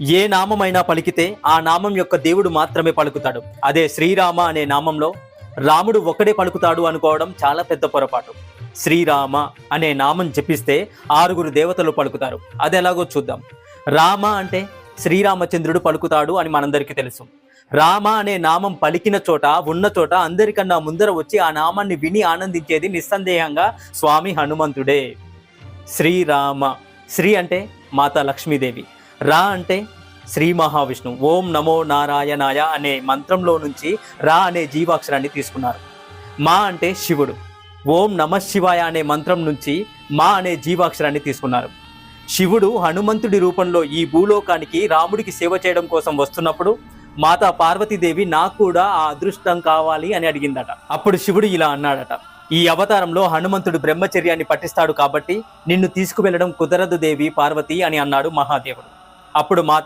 ఏ నామమైనా పలికితే ఆ నామం యొక్క దేవుడు మాత్రమే పలుకుతాడు. అదే శ్రీరామ అనే నామంలో రాముడు ఒక్కడే పలుకుతాడు అనుకోవడం చాలా పెద్ద పొరపాటు. శ్రీరామ అనే నామం జపిస్తే ఆరుగురు దేవతలు పలుకుతారు. అది ఎలాగో చూద్దాం. రామ అంటే శ్రీరామచంద్రుడు పలుకుతాడు అని మనందరికీ తెలుసు. రామ అనే నామం పలికిన చోట ఉన్న చోట అందరికన్నా ముందర వచ్చి ఆ నామాన్ని విని ఆనందించేది నిస్సందేహంగా స్వామి హనుమంతుడే. శ్రీరామ. శ్రీ అంటే మాతా లక్ష్మీదేవి. రా అంటే శ్రీ మహావిష్ణు. ఓం నమో నారాయణాయ అనే మంత్రంలో నుంచి రా అనే జీవాక్షరాన్ని తీసుకున్నారు. మా అంటే శివుడు. ఓం నమ శివాయ అనే మంత్రం నుంచి మా అనే జీవాక్షరాన్ని తీసుకున్నారు. శివుడు హనుమంతుడి రూపంలో ఈ భూలోకానికి రాముడికి సేవ చేయడం కోసం వస్తున్నప్పుడు మాతా పార్వతీదేవి నాకు కూడా ఆ అదృష్టం కావాలి అని అడిగిందట. అప్పుడు శివుడు ఇలా అన్నాడట. ఈ అవతారంలో హనుమంతుడు బ్రహ్మచర్యాన్ని పఠిస్తాడు కాబట్టి నిన్ను తీసుకువెళ్ళడం కుదరదు దేవి పార్వతి అని అన్నాడు మహాదేవుడు. అప్పుడు మాత